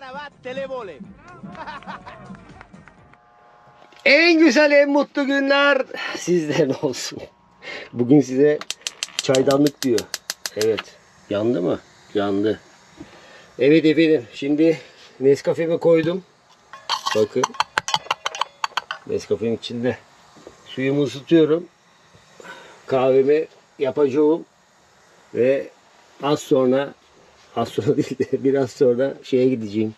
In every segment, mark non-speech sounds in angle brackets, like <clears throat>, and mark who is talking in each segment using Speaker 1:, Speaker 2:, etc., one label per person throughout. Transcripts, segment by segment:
Speaker 1: Paravat <laughs> televole.
Speaker 2: En güzel en mutlu günler sizden olsun. Bugün size çaydanlık diyor. Evet. Yandı mı? Yandı. Evet efendim. Şimdi Nescafe'mi koydum. Bakın. Nescafe'nin içinde. Suyumu ısıtıyorum. Kahvemi yapacağım. Ve az sonra az sonra değil de biraz sonra şeye gideceğim.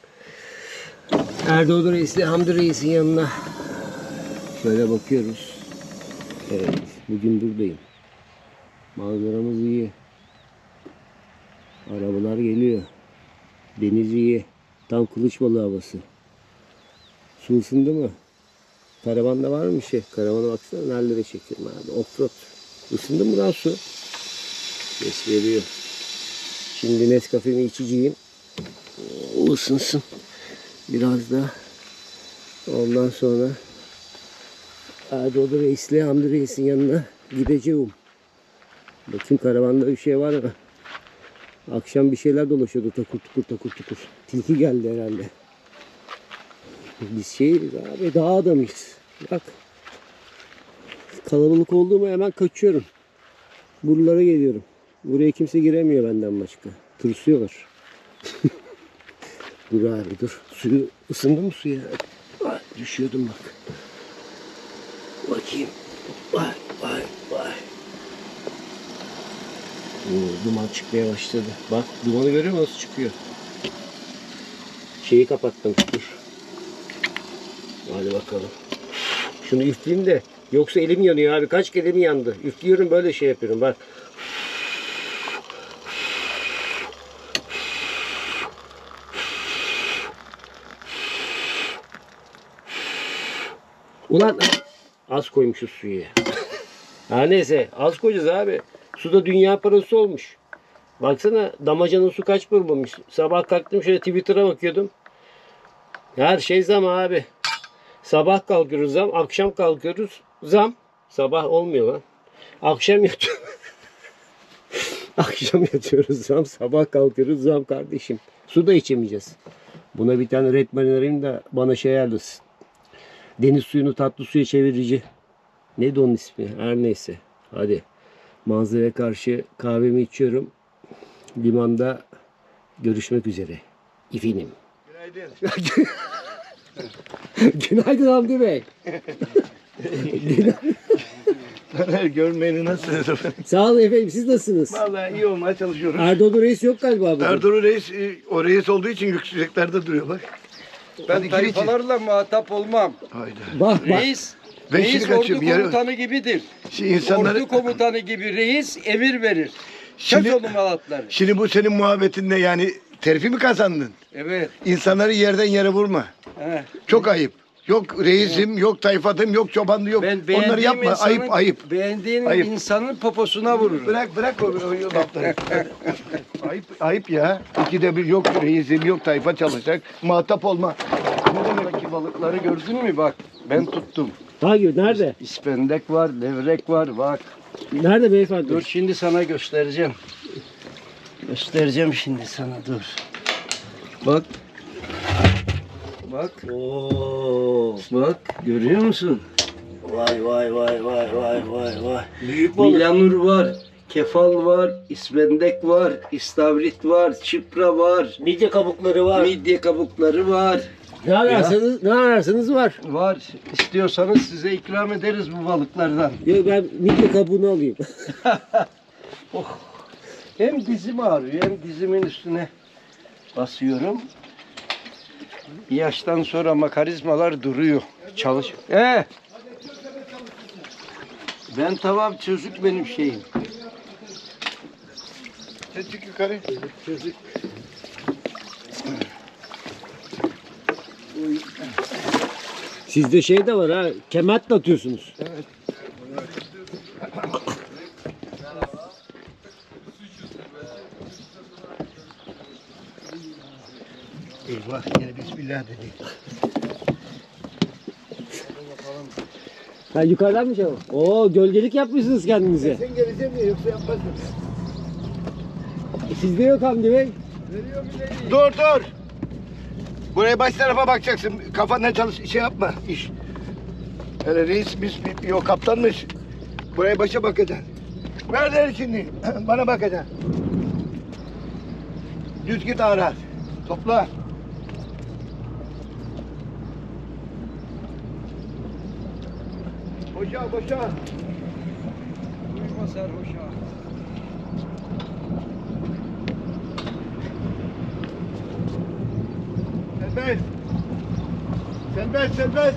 Speaker 2: Erdoğan Reis'le Hamdi Reis'in yanına Şöyle bakıyoruz. Evet, bugün buradayım. Manzaramız iyi. Arabalar geliyor. Deniz iyi. Tam kılıç balığı havası. Su ısındı mı? Karavanda var mı bir şey? Karavana baksana nerelere çekiyorum abi. Offroad. Isındı mı lan su? Ses veriyor. Şimdi Nescafe'mi içeceğim. O ısınsın. Biraz da ondan sonra Erdoğan Reis'le Hamdi Reis'in yanına gideceğim. Bakayım karavanda bir şey var mı? Akşam bir şeyler dolaşıyordu takur tukur takur tukur. Tilki geldi herhalde. Biz şeyiz abi dağ adamıyız. Bak. Kalabalık oldu mu hemen kaçıyorum. Buralara geliyorum. Buraya kimse giremiyor benden başka. Tırsıyorlar. <laughs> dur abi dur. Suyu ısındı mı suya? Ay, düşüyordum bak. Bakayım. Vay vay vay. Oo, duman çıkmaya başladı. Bak dumanı görüyor musun nasıl çıkıyor? Şeyi kapattım. Dur. Hadi bakalım. Şunu üfleyeyim de. Yoksa elim yanıyor abi. Kaç kere elim yandı. Üflüyorum böyle şey yapıyorum bak. Ulan az koymuşuz suyu. Ha neyse az koyacağız abi. Suda dünya parası olmuş. Baksana damacanın su kaç olmuş. Sabah kalktım şöyle Twitter'a bakıyordum. Her şey zam abi. Sabah kalkıyoruz zam, akşam kalkıyoruz zam. Sabah olmuyor lan. Akşam yatıyoruz. <laughs> akşam yatıyoruz zam, sabah kalkıyoruz zam kardeşim. Su da içemeyeceğiz. Buna bir tane red arayayım da bana şey ayarlasın. Deniz suyunu tatlı suya çevirici. Neydi onun ismi? Her neyse. Hadi. Manzaraya karşı kahvemi içiyorum. Limanda görüşmek üzere. İfinim.
Speaker 1: Günaydın. <laughs>
Speaker 2: Günaydın Hamdi Bey. Günaydın.
Speaker 1: Taner görmeyeni nasılsınız efendim?
Speaker 2: Sağ olun efendim. Siz nasılsınız?
Speaker 1: Vallahi iyi olmaya çalışıyoruz.
Speaker 2: Erdoğan Reis yok galiba bugün.
Speaker 1: Erdoğan Reis o reis olduğu için yükseklerde duruyor bak.
Speaker 3: Ben tayfalarla muhatap olmam.
Speaker 1: Haydi.
Speaker 2: Bak bak.
Speaker 3: Reis,
Speaker 1: Ben
Speaker 3: reis ordu
Speaker 1: kaçıyorum, yarın-
Speaker 3: komutanı gibidir.
Speaker 1: Şimdi insanları...
Speaker 3: Ordu komutanı gibi reis emir verir.
Speaker 1: Şimdi-
Speaker 3: onu Malatları.
Speaker 1: Şimdi bu senin muhabbetinde yani terfi mi kazandın?
Speaker 3: Evet.
Speaker 1: İnsanları yerden yere vurma.
Speaker 3: he.
Speaker 1: Çok ayıp. Yok reisim, yok tayfadım, yok çobanlı yok.
Speaker 3: Ben
Speaker 1: Onları
Speaker 3: beğendiğim
Speaker 1: yapma.
Speaker 3: insanın,
Speaker 1: Ayıp ayıp.
Speaker 3: Beğendiğim
Speaker 1: Ayıp.
Speaker 3: insanın poposuna vururum.
Speaker 1: Bırak bırak o, o lafları. ayıp ayıp ya. İkide bir yok reisim, yok tayfa çalışacak. Muhatap olma.
Speaker 3: Ne demek ki balıkları gördün mü bak. Ben tuttum.
Speaker 2: Hangi? Nerede?
Speaker 3: İspendek var, levrek var bak.
Speaker 2: Nerede beyefendi?
Speaker 3: Dur şimdi sana göstereceğim. Göstereceğim şimdi sana dur. Bak. Bak.
Speaker 2: Oo.
Speaker 3: Bak görüyor musun?
Speaker 2: Vay vay vay vay vay vay vay. Büyük balık.
Speaker 3: Milanur var, kefal var, isbendek var, istavrit var, çipra var,
Speaker 2: Midye kabukları var.
Speaker 3: midye kabukları var.
Speaker 2: Ne ararsanız, ne ararsanız var.
Speaker 3: Var. İstiyorsanız size ikram ederiz bu balıklardan.
Speaker 2: Yo, ben midye kabuğunu alayım. <laughs>
Speaker 3: Hem dizim ağrıyor hem dizimin üstüne basıyorum. Bir yaştan sonra makarizmalar duruyor. Çalış. Ee. Ben tamam çocuk benim şeyim.
Speaker 1: Çık yukarı.
Speaker 3: Çocuk.
Speaker 2: Sizde şey de var ha. Kemet de atıyorsunuz.
Speaker 1: Eyvah yine bismillah dedi.
Speaker 2: Ha yukarıdan mı şey var? Oo gölgelik yapmışsınız kendinize.
Speaker 1: Sen geleceksin mi yoksa yapmazsın.
Speaker 2: Sizde yok Hamdi Bey.
Speaker 1: Dur dur. Buraya baş tarafa bakacaksın. Kafanla çalış, şey yapma, iş. Hele reis biz, yok kaptanmış. Buraya başa bakacaksın. Ver der şimdi. <clears throat> Bana bakacaksın. Düz git ara. Topla. Boşa boşa.
Speaker 3: Duyma sarhoşa.
Speaker 1: Serbest. Serbest serbest.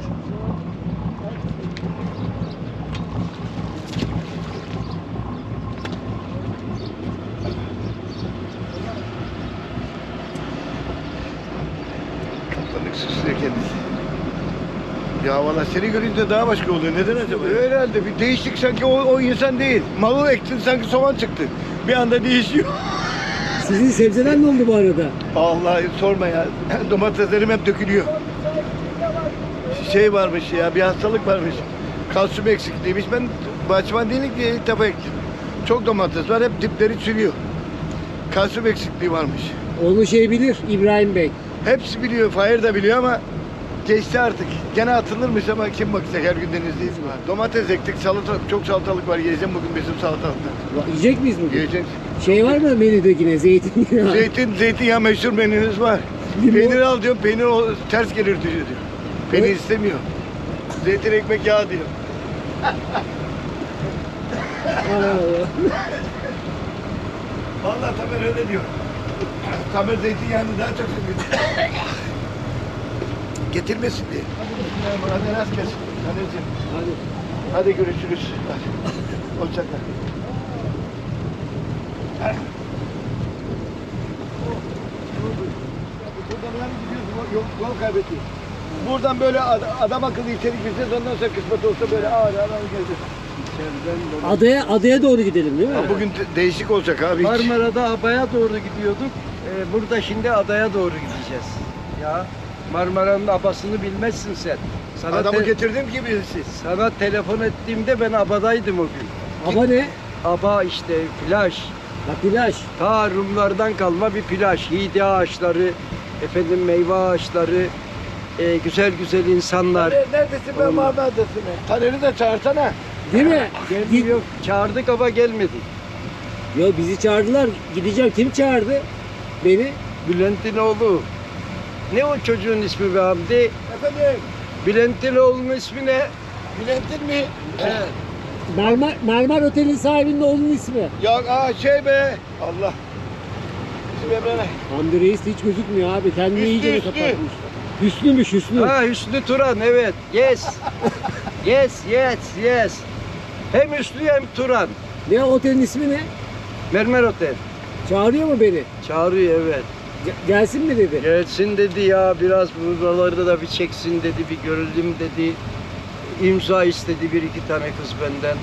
Speaker 1: Ya valla seni görünce daha başka oluyor. Neden acaba? Herhalde bir değişik sanki o, o insan değil. Malı ektin sanki soğan çıktı. Bir anda değişiyor. <laughs>
Speaker 2: Sizin sebzeler ne oldu bu arada?
Speaker 1: Allah sorma ya. <laughs> Domateslerim hep dökülüyor. Şey varmış ya bir hastalık varmış. Kalsiyum eksikliğiymiş. Ben bahçıvan değilim ki ilk defa ektim. Çok domates var hep dipleri çürüyor. Kalsiyum eksikliği varmış.
Speaker 2: Onu şey bilir İbrahim Bey.
Speaker 1: Hepsi biliyor, Fahir de biliyor ama geçti artık. Gene atılırmış ama kim bakacak her gün denizdeyiz var. Domates ektik, salatalık, çok salatalık var. Yiyeceğim bugün bizim salatalıktan.
Speaker 2: Yiyecek miyiz bugün?
Speaker 1: Yiyeceğiz.
Speaker 2: Şey var mı menüde yine zeytinyağı?
Speaker 1: Zeytin, zeytinyağı meşhur menümüz var.
Speaker 2: Limon.
Speaker 1: Peynir al diyorum, peynir o ters gelir diyor. diyor. Peynir
Speaker 2: Evet.
Speaker 1: istemiyor. Zeytin ekmek yağı diyor. Vallahi Tamer öyle diyor. Tamer zeytinyağını daha çok seviyor. Getirmesin diye. Hadi, hadi rast. Taner'cim.
Speaker 2: Hadi.
Speaker 1: Hadi görüşürüz. Hadi. Hoşça kal. Buradan yani gidiyoruz, yol, yol kaybettik. Buradan böyle ad- adam akıllı içeri gireceğiz, ondan sonra kısmet olsa böyle ağır ağır geleceğiz.
Speaker 2: Adaya adaya doğru gidelim değil mi?
Speaker 1: Ha, bugün de- değişik olacak abi. hiç.
Speaker 3: Marmara'da Abaya doğru gidiyorduk. Ee, burada şimdi adaya doğru gideceğiz. Ya Marmara'nın abasını bilmezsin sen. Sana,
Speaker 1: Adamı
Speaker 3: te-
Speaker 1: getirdim ki birisi.
Speaker 3: sana telefon ettiğimde ben abadaydım o gün.
Speaker 2: Aba ne?
Speaker 3: Aba işte plaj.
Speaker 2: Ha plaj.
Speaker 3: Ta Rumlardan kalma bir plaj. Hide ağaçları, efendim meyve ağaçları, e, güzel güzel insanlar.
Speaker 1: Taner neredesin ben Mahmut'tasın. Taner'i de çağırsana.
Speaker 2: Değil mi?
Speaker 3: Geldi yok. Çağırdık ama gelmedi.
Speaker 2: Yo bizi çağırdılar. Gideceğim. Kim çağırdı? Beni.
Speaker 3: Bülent'in oğlu. Ne o çocuğun ismi be Hamdi?
Speaker 1: Efendim,
Speaker 3: Bülent'in oğlunun ismi ne?
Speaker 1: Bülent'in mi?
Speaker 3: Evet.
Speaker 2: Marmar, Marmar Otel'in sahibinin oğlunun ismi.
Speaker 1: Ya aa, şey be. Allah. İsmi ne?
Speaker 2: Hamdi Reis de hiç gözükmüyor abi. Kendini
Speaker 1: Hüsnü,
Speaker 2: iyice
Speaker 1: Hüsnü.
Speaker 2: kapatmış. Hüsnü'müş Hüsnü.
Speaker 3: Ha Hüsnü Turan evet. Yes. <laughs> yes, yes, yes. Hem Hüsnü hem Turan.
Speaker 2: Ne otelin ismi ne?
Speaker 3: Mermer Otel.
Speaker 2: Çağırıyor mu beni?
Speaker 3: Çağırıyor evet.
Speaker 2: Ge- gelsin mi dedi.
Speaker 3: Gelsin dedi ya biraz buralarda da bir çeksin dedi bir görelim dedi. İmza istedi bir iki tane kız benden.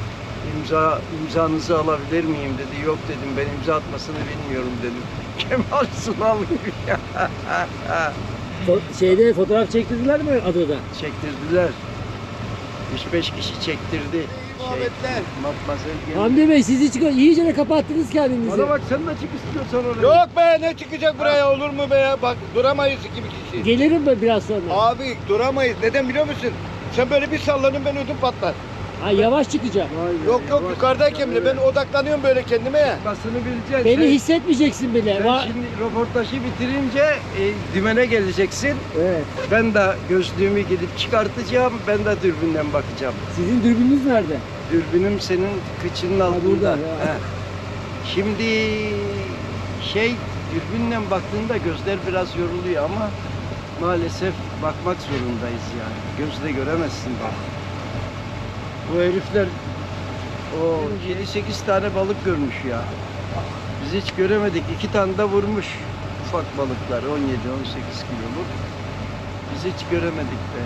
Speaker 3: İmza, imzanızı alabilir miyim dedi. Yok dedim ben imza atmasını bilmiyorum dedim. <laughs> Kemal Sunal gibi <laughs>
Speaker 2: Fo- şeyde fotoğraf çektirdiler mi adada?
Speaker 3: çektirdiler. 3-5 kişi çektirdi. Şey,
Speaker 1: Muhabbetler.
Speaker 3: Geldi.
Speaker 2: Hamdi Bey siz hiç iyice de kapattınız kendinizi.
Speaker 3: Bana bak sen de çık istiyorsan oraya.
Speaker 1: Yok be ne çıkacak buraya olur mu be ya? Bak duramayız iki bir kişi.
Speaker 2: Gelirim ben biraz sonra.
Speaker 1: Abi duramayız. Neden biliyor musun? Sen böyle bir sallanın ben ödüm patlar.
Speaker 2: Ha, yavaş çıkacağım.
Speaker 3: Be,
Speaker 1: Yok yok yukarıdayken bile ben odaklanıyorum böyle kendime ya.
Speaker 3: Basını bileceksin.
Speaker 2: Beni
Speaker 3: Sen-
Speaker 2: hissetmeyeceksin bile.
Speaker 3: Sen
Speaker 2: Va-
Speaker 3: şimdi röportajı bitirince e, dümene geleceksin.
Speaker 2: Evet.
Speaker 3: Ben de gözlüğümü gidip çıkartacağım. Ben de dürbünden bakacağım.
Speaker 2: Sizin dürbününüz nerede?
Speaker 3: Dürbünüm senin kıçının altında.
Speaker 2: burada.
Speaker 3: Şimdi şey dürbünle baktığında gözler biraz yoruluyor ama maalesef bakmak zorundayız yani. Gözle göremezsin bak. Bu herifler o 7-8 tane balık görmüş ya. Biz hiç göremedik. İki tane de vurmuş ufak balıklar 17-18 kiloluk. Biz hiç göremedik be.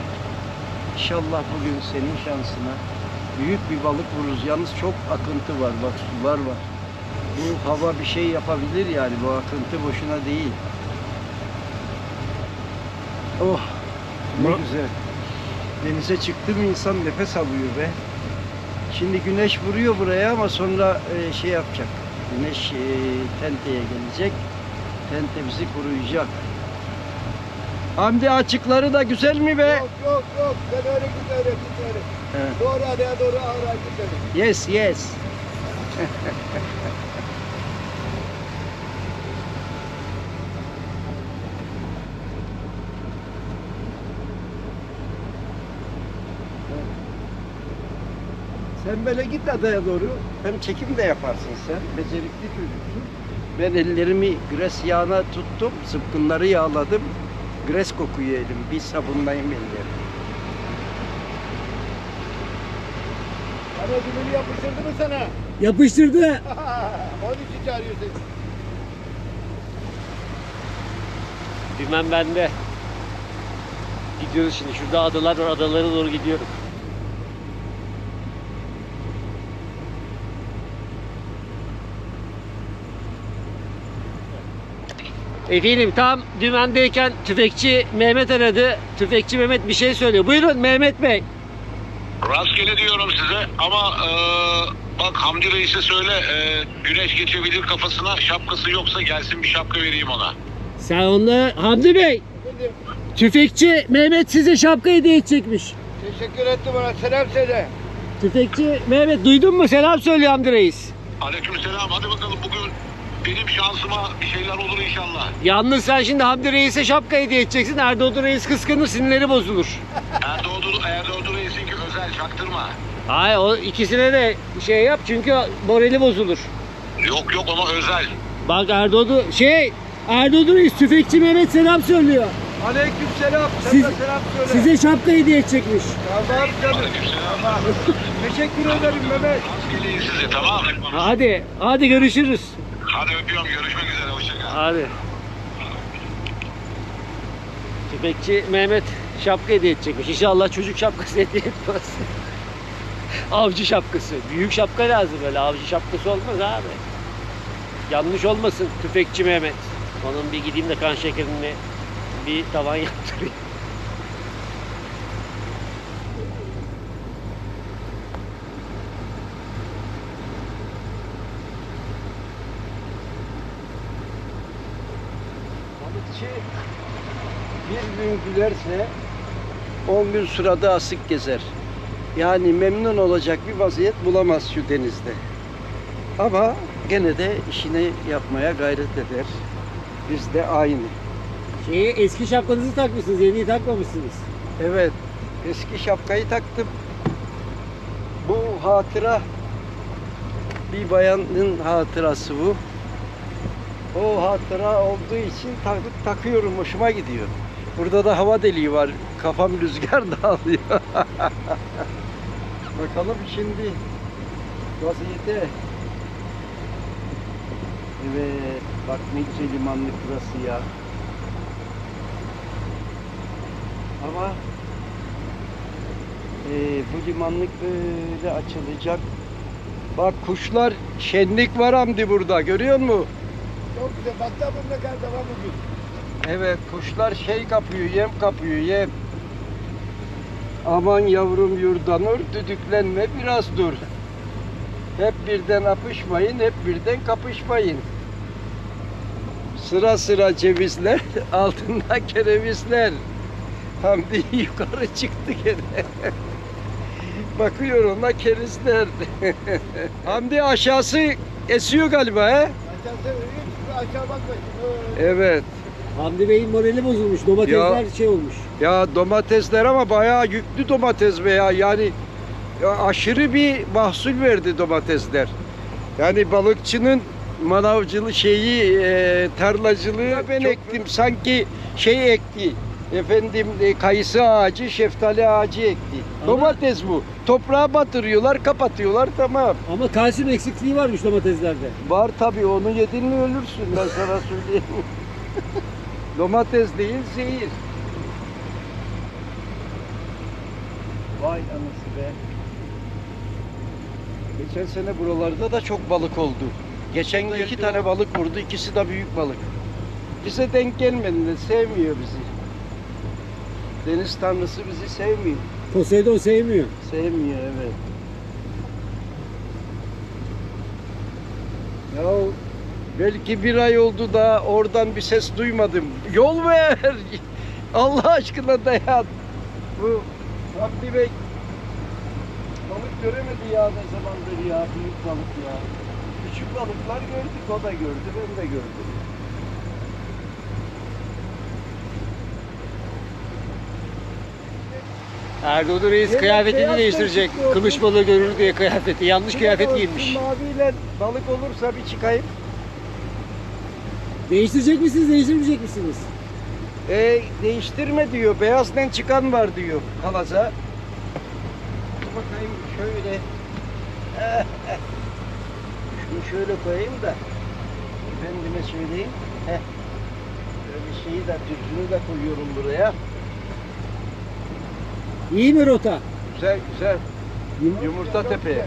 Speaker 3: İnşallah bugün senin şansına büyük bir balık vururuz. Yalnız çok akıntı var. Bak sular var. Bu hava bir şey yapabilir yani. Bu akıntı boşuna değil. Oh ne
Speaker 2: Ma-
Speaker 3: güzel. Denize çıktı mı insan nefes alıyor be. Şimdi güneş vuruyor buraya ama sonra e, şey yapacak. Güneş e, tenteye gelecek. Tente bizi koruyacak. Hamdi açıkları da güzel mi be?
Speaker 1: Yok yok yok. Sen öyle öyle.
Speaker 3: Evet.
Speaker 1: Doğru adaya doğru ağır öyle.
Speaker 3: Yes yes. <laughs> Sen böyle git adaya doğru. Hem çekim de yaparsın sen. Becerikli çocuksun. Ben ellerimi gres yağına tuttum. Zıpkınları yağladım. Gres kokuyor elim. Bir sabunlayayım ellerimi.
Speaker 1: Ana düğünü yapıştırdı mı sana?
Speaker 2: Yapıştırdı. <laughs>
Speaker 1: Onun için çağırıyor seni.
Speaker 2: Dümen bende. Gidiyoruz şimdi. Şurada adalar var. Adalara doğru gidiyorum. Efendim tam dümendeyken tüfekçi Mehmet aradı. Tüfekçi Mehmet bir şey söylüyor. Buyurun Mehmet Bey.
Speaker 4: Rastgele diyorum size ama e, bak Hamdi Reis'e söyle e, güneş geçebilir kafasına şapkası yoksa gelsin bir şapka vereyim ona.
Speaker 2: Sen onunla Hamdi Bey.
Speaker 1: Efendim,
Speaker 2: Tüfekçi Mehmet size şapka hediye edecekmiş.
Speaker 1: teşekkür etti bana. Selam söyle.
Speaker 2: Tüfekçi Mehmet duydun mu? Selam söylüyor Hamdi Reis.
Speaker 4: Aleykümselam hadi bakalım bugün benim şansıma bir şeyler olur inşallah.
Speaker 2: Yalnız sen şimdi Hamdi Reis'e şapka hediye edeceksin. Erdoğdu Reis kıskanır, sinirleri bozulur.
Speaker 4: Erdoğdu, Erdoğdu Reis'in ki özel çaktırma.
Speaker 2: Hayır o ikisine de şey yap çünkü morali bozulur.
Speaker 4: Yok yok ona özel.
Speaker 2: Bak Erdoğdu şey Erdoğdu Reis tüfekçi Mehmet selam söylüyor.
Speaker 3: Aleyküm selam.
Speaker 2: Siz-
Speaker 3: selam söyle.
Speaker 2: Size şapka hediye edecekmiş.
Speaker 3: Tamam canım. Teşekkür ederim Mehmet.
Speaker 4: Size tamam.
Speaker 2: Hadi hadi görüşürüz.
Speaker 4: Hadi öpüyorum görüşmek üzere hoşçakal.
Speaker 2: Hadi. Tüfekçi Mehmet şapka hediye edecekmiş. İnşallah çocuk şapkası <laughs> hediye etmez. avcı şapkası. Büyük şapka lazım böyle. Avcı şapkası olmaz abi. Yanlış olmasın tüfekçi Mehmet. Onun bir gideyim de kan şekerini bir tavan yaptırayım.
Speaker 3: Gülerse on gün sırada asık gezer. Yani memnun olacak bir vaziyet bulamaz şu denizde. Ama gene de işini yapmaya gayret eder. Biz de aynı.
Speaker 2: Şeyi eski şapkanızı takmışsınız, yeniyi takmamışsınız.
Speaker 3: Evet, eski şapkayı taktım. Bu hatıra bir bayanın hatırası bu. O hatıra olduğu için takıp takıyorum, hoşuma gidiyor. Burada da hava deliği var, kafam rüzgar <laughs> dağılıyor. Bakalım şimdi vaziyete. Evet, bak ne güzel limanlık burası ya. Ama eee, bu limanlık böyle açılacak. Bak kuşlar şenlik var Hamdi burada görüyor musun?
Speaker 1: Çok güzel. Batta bununla kal tamam bugün.
Speaker 3: Evet kuşlar şey kapıyor yem kapıyor yem. Aman yavrum yurdanur düdüklenme biraz dur. Hep birden apışmayın hep birden kapışmayın. Sıra sıra cevizler <laughs> altında kerevizler. Hamdi <laughs> yukarı çıktı gene. <laughs> Bakıyor ona kerizler. Hamdi aşağısı esiyor galiba he?
Speaker 1: Aşağı sen hiç aşağı bakma. şimdi.
Speaker 3: Evet.
Speaker 2: Hamdi Bey'in morali bozulmuş. Domatesler şey olmuş.
Speaker 3: Ya domatesler ama bayağı yüklü domates veya yani ya aşırı bir mahsul verdi domatesler. Yani balıkçının manavcılığı şeyi e, tarlacılığı ben ektim sanki şey ekti. Efendim e, kayısı ağacı, şeftali ağacı ekti.
Speaker 2: Ama-
Speaker 3: Domates bu. Toprağa batırıyorlar, kapatıyorlar tamam.
Speaker 2: Ama kalsiyum eksikliği varmış domateslerde.
Speaker 3: Var tabii onu yedin mi ölürsün ben sana söyleyeyim. <laughs> Domates değil zehir. Vay anası be. Geçen sene buralarda da çok balık oldu. Geçen gün iki tane balık vurdu, ikisi de büyük balık. Bize denk gelmedi de sevmiyor bizi. Deniz tanrısı bizi sevmiyor.
Speaker 2: Poseidon sevmiyor.
Speaker 3: Sevmiyor evet. Ya belki bir ay oldu da oradan bir ses duymadım. Yol ver. <laughs> Allah aşkına dayan. Bu Hamdi Bey balık göremedi ya ne zamandır ya büyük balık ya. Küçük balıklar gördük o da gördü ben de gördüm.
Speaker 2: Erdoğan Reis kıyafetini değiştirecek. Kılıç balığı görür diye kıyafeti. Yanlış kıyafet giymiş.
Speaker 3: Maviyle balık olursa bir çıkayım.
Speaker 2: Değiştirecek misiniz, değiştirmeyecek misiniz?
Speaker 3: E, değiştirme diyor. Beyazdan çıkan var diyor kalaza. Dur bakayım şöyle. <laughs> Şunu şöyle koyayım da. Efendime söyleyeyim. Heh. Böyle şeyi de düzgünü de koyuyorum buraya.
Speaker 2: İyi mi rota?
Speaker 3: Güzel güzel. Yumurta tepeye.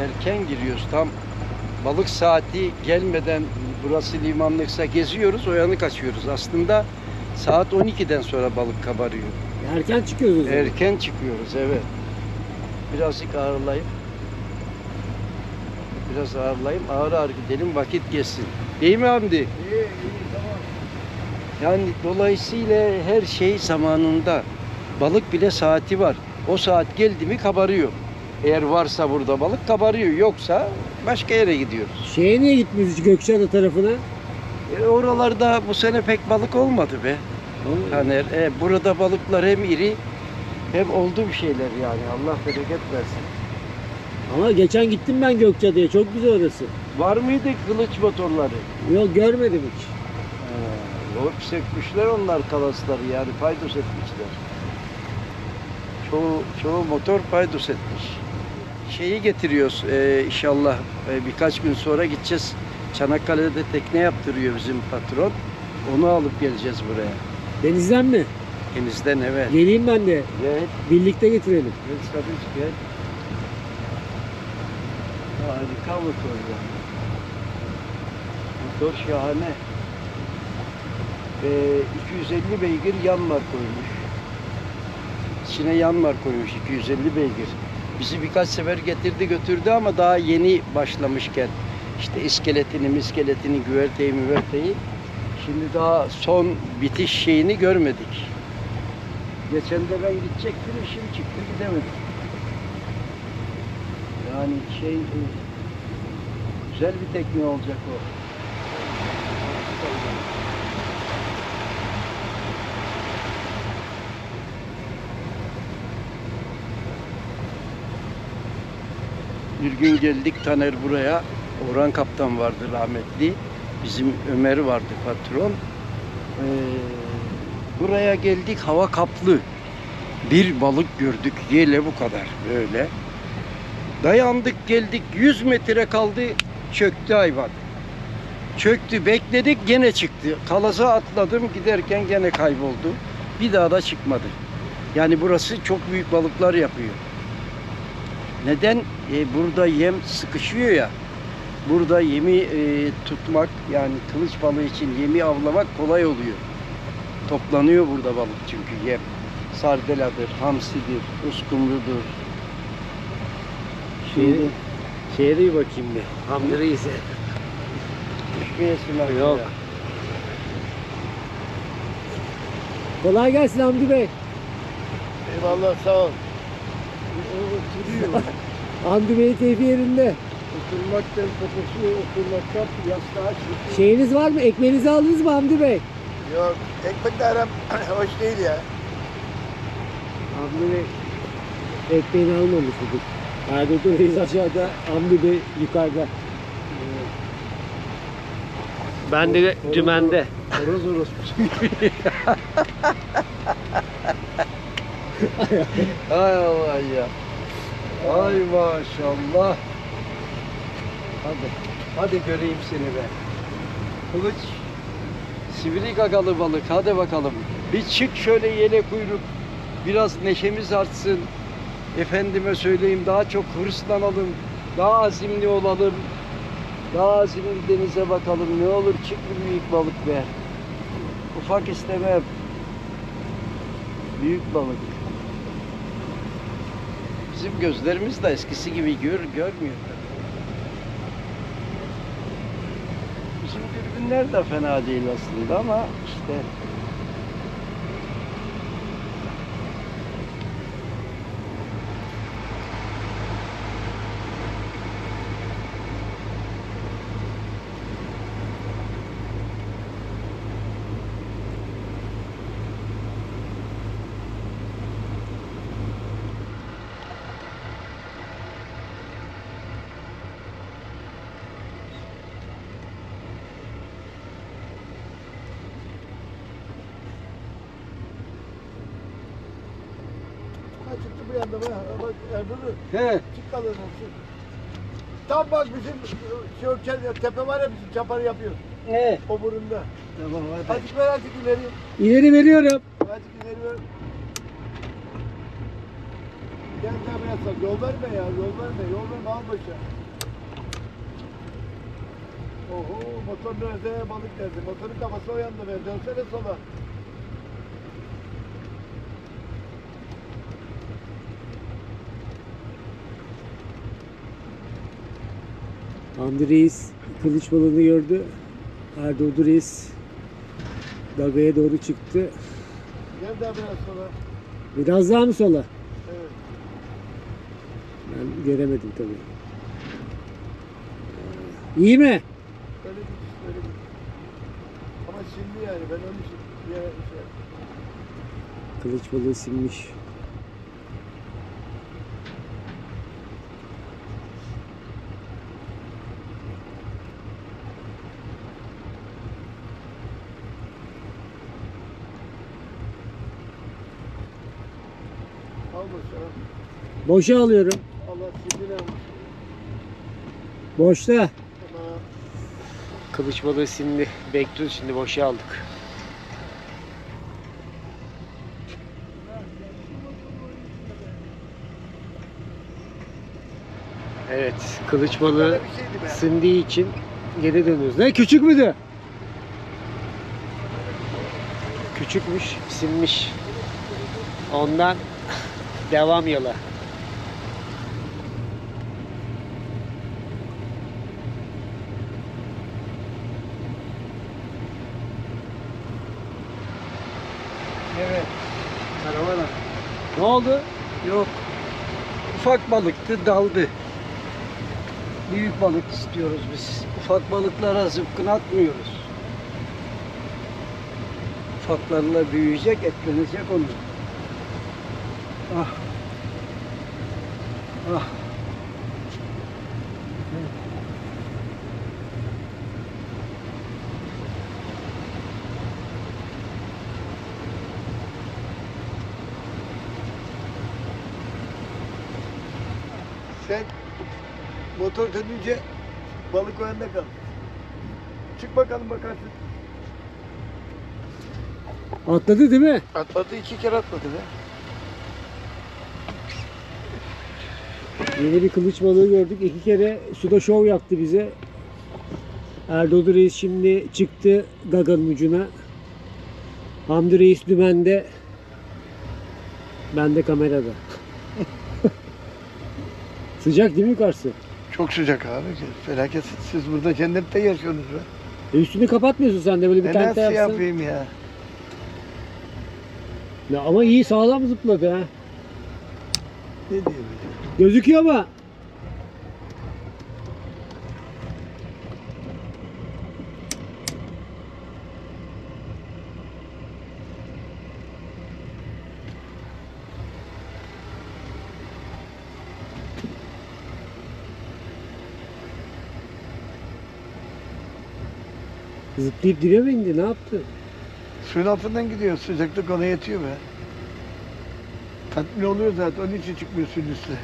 Speaker 3: Erken giriyoruz. Tam balık saati gelmeden burası limanlıksa geziyoruz, o yanı kaçıyoruz. Aslında saat 12'den sonra balık kabarıyor.
Speaker 2: Erken çıkıyoruz.
Speaker 3: Erken çıkıyoruz evet. Birazcık ağırlayıp biraz ağırlayayım. Ağır ağır gidelim vakit geçsin. Değil mi Hamdi?
Speaker 1: İyi iyi tamam.
Speaker 3: Yani dolayısıyla her şey zamanında. Balık bile saati var. O saat geldi mi kabarıyor. Eğer varsa burada balık kabarıyor. Yoksa başka yere gidiyoruz.
Speaker 2: Şeye niye gitmiyoruz Gökçeada tarafına?
Speaker 3: E, oralarda bu sene pek balık olmadı be. Taner. E, burada balıklar hem iri hem oldu bir şeyler yani. Allah bereket versin.
Speaker 2: Ama geçen gittim ben Gökçeada'ya. Çok güzel orası.
Speaker 3: Var mıydı kılıç motorları?
Speaker 2: Yok görmedim hiç.
Speaker 3: Hop sökmüşler onlar kalasları yani paydos etmişler. Çoğu, çoğu motor paydos etmiş. Şeyi getiriyoruz e, inşallah e, birkaç gün sonra gideceğiz. Çanakkale'de tekne yaptırıyor bizim patron. Onu alıp geleceğiz buraya.
Speaker 2: Denizden mi?
Speaker 3: Denizden evet.
Speaker 2: Geleyim ben de.
Speaker 3: Gel,
Speaker 2: Birlikte getirelim.
Speaker 3: gel Sadıç gel. Harika motor ya. Motor şahane. Ee, 250 beygir yanmar koymuş. İçine yanmar koymuş 250 beygir. Bizi birkaç sefer getirdi götürdü ama daha yeni başlamışken işte iskeletini, miskeletini, güverteyi, müverteyi şimdi daha son bitiş şeyini görmedik. Geçen de ben gidecektim işim çıktı gidemedim. Yani şey e, güzel bir tekne olacak o. Bir gün geldik Taner buraya. Orhan Kaptan vardı rahmetli. Bizim Ömer vardı patron. Ee, buraya geldik hava kaplı. Bir balık gördük yele bu kadar böyle. Dayandık geldik 100 metre kaldı çöktü hayvan. Çöktü bekledik gene çıktı. Kalaza atladım giderken gene kayboldu. Bir daha da çıkmadı. Yani burası çok büyük balıklar yapıyor. Neden? E, burada yem sıkışıyor ya. Burada yemi e, tutmak yani kılıç balığı için yemi avlamak kolay oluyor. Toplanıyor burada balık çünkü yem. Sardeladır, hamsidir, uskumrudur. Şimdi
Speaker 2: bir bakayım bir. Hamdi Reis'e.
Speaker 3: düşmeyesin.
Speaker 2: Yok. Kolay gelsin Hamdi Bey.
Speaker 1: Eyvallah sağ ol.
Speaker 3: Oturuyor.
Speaker 2: Hamdi Bey'in keyfi yerinde.
Speaker 3: Oturmaktan kokusu, oturmaktan yastığa çıkıyor.
Speaker 2: Şeyiniz var mı? Ekmeğinizi aldınız mı Hamdi Bey?
Speaker 1: Yok ekmek de aram <clears throat> hoş değil ya.
Speaker 2: Hamdi Bey ekmeğini almamış bugün. Erdoğan Reis aşağıda, Hamdi Bey yukarıda. Ben de dümende.
Speaker 3: Horoz orospusu gibi. Ay Allah ya. Ay maşallah. Hadi. Hadi göreyim seni be. Kılıç. Sivri gagalı balık. Hadi bakalım. Bir çık şöyle yele kuyruk. Biraz neşemiz artsın. Efendime söyleyeyim daha çok hırslanalım. Daha azimli olalım. Daha azimli denize bakalım. Ne olur çık bir büyük balık be. Ufak istemem. Büyük balık. Bizim gözlerimiz de eskisi gibi gör, görmüyor. Bizim dürbünler de fena değil aslında ama işte
Speaker 1: yanda bak. Erdoğan'ı.
Speaker 3: He.
Speaker 1: Çık kalın. Tam bak bizim şey, şey, tepe var ya bizim çaparı yapıyor.
Speaker 3: Ne?
Speaker 1: O burunda.
Speaker 3: Tamam hadi.
Speaker 1: Azıcık ver azıcık ileri.
Speaker 2: İleri veriyorum.
Speaker 1: Azıcık ileri ver. Gel gel biraz sal. Yol verme ya. Yol verme. Yol verme. Al başa. Oho motor nerede? Balık nerede? Motorun kafası o yanda ver. Dönsene sola.
Speaker 2: Hamdi Reis kılıç balığını gördü. Erdoğdu Reis Gaga'ya doğru çıktı.
Speaker 1: Gel daha biraz sola.
Speaker 2: Biraz daha mı sola?
Speaker 1: Evet.
Speaker 2: Ben göremedim tabii. İyi mi?
Speaker 1: Böyle git. Böyle git. Ama şimdi yani ben onun için bir şey
Speaker 2: Kılıç balığı sinmiş.
Speaker 1: al başa.
Speaker 2: Boşa alıyorum.
Speaker 1: Allah şimdi yapmış?
Speaker 2: Boşta. Kılıç balığı sindi. Bekliyoruz şimdi boşa aldık. Evet, kılıç balığı sindiği için geri dönüyoruz. Ne küçük müydü? Küçükmüş, sinmiş. Ondan <laughs> devam yola.
Speaker 3: Evet. Karavana.
Speaker 2: Ne oldu?
Speaker 3: Yok. Ufak balıktı daldı. Büyük balık istiyoruz biz. Ufak balıklara zıpkın atmıyoruz. Ufaklarla büyüyecek, etlenecek onu. Ah. Ah.
Speaker 1: Sen motor dönünce balık o yanda kal. Çık bakalım bakarsın.
Speaker 2: Atladı değil mi?
Speaker 1: Atladı iki kere atladı be.
Speaker 2: Yeni bir kılıç balığı gördük. İki kere suda şov yaptı bize. Erdoğdu Reis şimdi çıktı Gaga'nın ucuna. Hamdi Reis dümende. Ben de kamerada. <laughs> Sıcak değil mi yukarısı?
Speaker 1: Çok sıcak abi. Felaket. Siz burada cennette yaşıyorsunuz be.
Speaker 2: E üstünü kapatmıyorsun sen de böyle bir
Speaker 1: E
Speaker 2: tente
Speaker 1: nasıl
Speaker 2: yapsın.
Speaker 1: yapayım ya?
Speaker 2: Ya ama iyi sağlam zıpladı ha.
Speaker 1: Ne diyeyim?
Speaker 2: Gözüküyor ama. Zıplayıp dibe mi indi? Ne yaptı?
Speaker 1: Suyun altından gidiyor. Sıcaklık ona yetiyor be. Tatmin oluyor zaten. Onun için çıkmıyor suyun üstüne.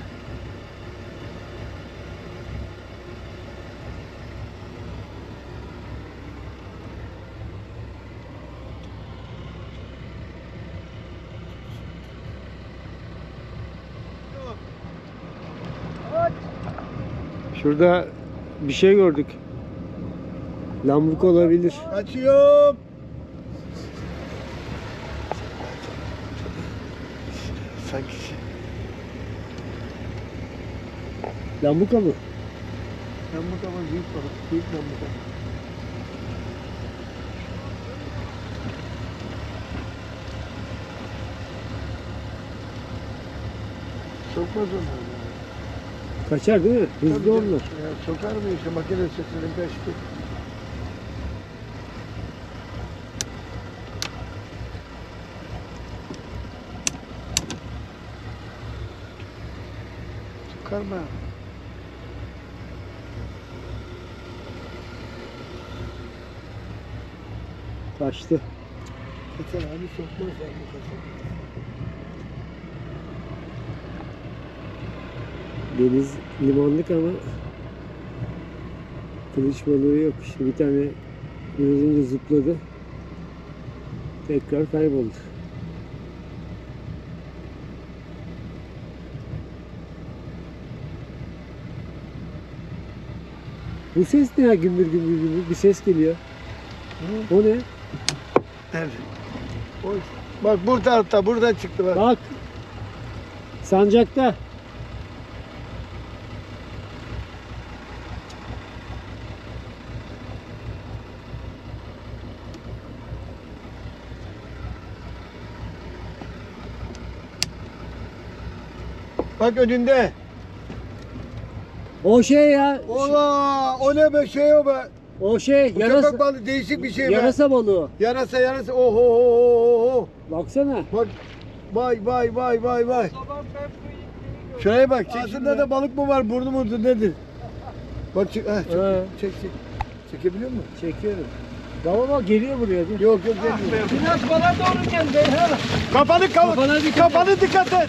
Speaker 2: Şurada bir şey gördük. Lambuk olabilir.
Speaker 1: Açıyorum. Sanki şey.
Speaker 2: Lambuka mı?
Speaker 1: Lambuka mı? Büyük balık. Büyük lambuka. Sokmaz onlar.
Speaker 2: Kaçar değil mi? Hızlı onlar.
Speaker 1: Ya, sokar mı işte makine sesinin kaçtı. Mı?
Speaker 2: Kaçtı.
Speaker 1: Kaçar abi sokmaz abi kaçar.
Speaker 2: Deniz limanlık ama kılıç balığı yok. İşte bir tane biraz önce zıpladı. Tekrar kayboldu. Bu ses ne ya gümbür gümbür gümbür bir ses geliyor. O ne?
Speaker 1: Nerede? Oy. Bak bu tarafta buradan çıktı bak.
Speaker 2: Bak. Sancakta.
Speaker 1: Bak önünde.
Speaker 2: O şey ya.
Speaker 1: Ola o ne be şey o be.
Speaker 2: O şey
Speaker 1: Bu
Speaker 2: yarasa,
Speaker 1: köpek balığı değişik bir şey be.
Speaker 2: yarasa balığı.
Speaker 1: Yarasa yarasa. Oho oho oho.
Speaker 2: Baksana.
Speaker 1: Bak. Vay vay vay vay vay. Şuraya bak. Ağzında da balık mı var? Burnu mu nedir? Bak çek, heh, çek,
Speaker 2: Ha.
Speaker 1: çek, çek. Çekebiliyor musun?
Speaker 2: Çekiyorum. Baba bak geliyor buraya. Dur.
Speaker 1: Yok yok gelmiyor.
Speaker 3: Biraz bana doğru gel Beyhan.
Speaker 1: Kafanı kapat.
Speaker 2: Kafana dikkat et.
Speaker 1: Kafanı dikkat et.